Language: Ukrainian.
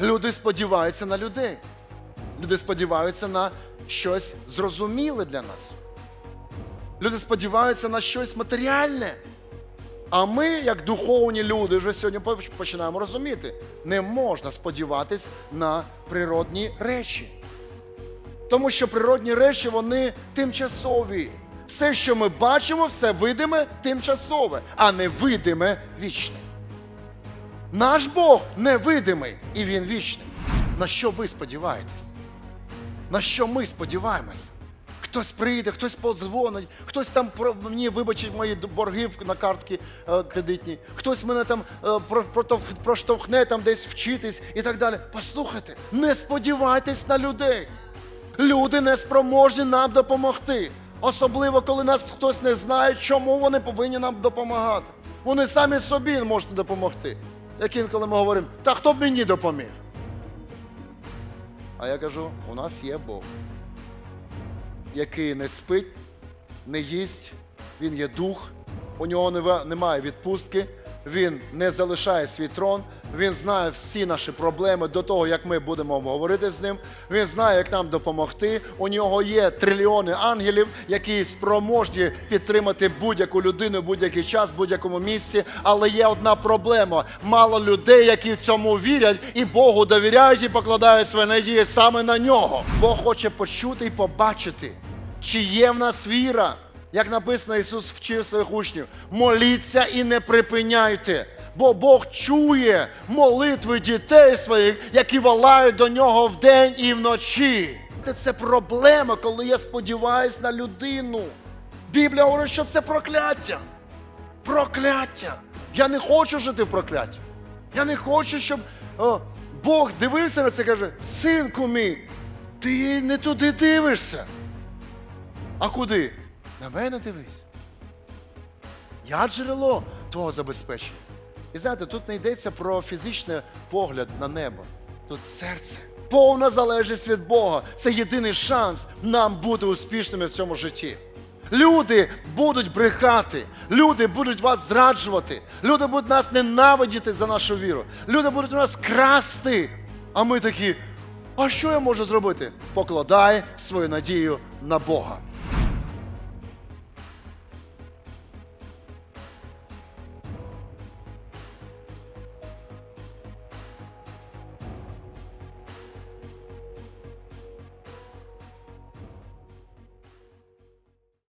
Люди сподіваються на людей. Люди сподіваються на щось зрозуміле для нас. Люди сподіваються на щось матеріальне. А ми, як духовні люди, вже сьогодні починаємо розуміти, не можна сподіватись на природні речі. Тому що природні речі вони тимчасові. Все, що ми бачимо, все видиме, тимчасове, а невидиме вічне. Наш Бог невидимий і Він вічний. На що ви сподіваєтесь? На що ми сподіваємось? Хтось прийде, хтось подзвонить, хтось там мені вибачить мої борги на картки е, кредитні, хтось мене там е, проштовхне там десь вчитись і так далі. Послухайте, не сподівайтесь на людей. Люди не спроможні нам допомогти. Особливо, коли нас хтось не знає, чому вони повинні нам допомагати. Вони самі собі можуть допомогти. Як інколи ми говоримо, та хто б мені допоміг? А я кажу, у нас є Бог, який не спить, не їсть, він є дух, у нього немає відпустки, він не залишає свій трон, він знає всі наші проблеми до того, як ми будемо говорити з ним. Він знає, як нам допомогти. У нього є трильйони ангелів, які спроможні підтримати будь-яку людину, будь-який час, будь-якому місці. Але є одна проблема: мало людей, які в цьому вірять і Богу довіряють і покладають свої надії саме на нього. Бог хоче почути і побачити, чи є в нас віра. Як написано, Ісус вчив своїх учнів: моліться і не припиняйте, бо Бог чує молитви дітей своїх, які волають до нього вдень і вночі. Це проблема, коли я сподіваюся на людину. Біблія говорить, що це прокляття. Прокляття. Я не хочу жити в прокляття. Я не хочу, щоб о, Бог дивився на це і каже: синку мій, ти не туди дивишся. А куди? На мене дивись. Я джерело твого забезпечення. І знаєте, тут не йдеться про фізичний погляд на небо. Тут серце. Повна залежність від Бога. Це єдиний шанс нам бути успішними в цьому житті. Люди будуть брехати, люди будуть вас зраджувати, люди будуть нас ненавидіти за нашу віру, люди будуть у нас красти. А ми такі, а що я можу зробити? Покладай свою надію на Бога.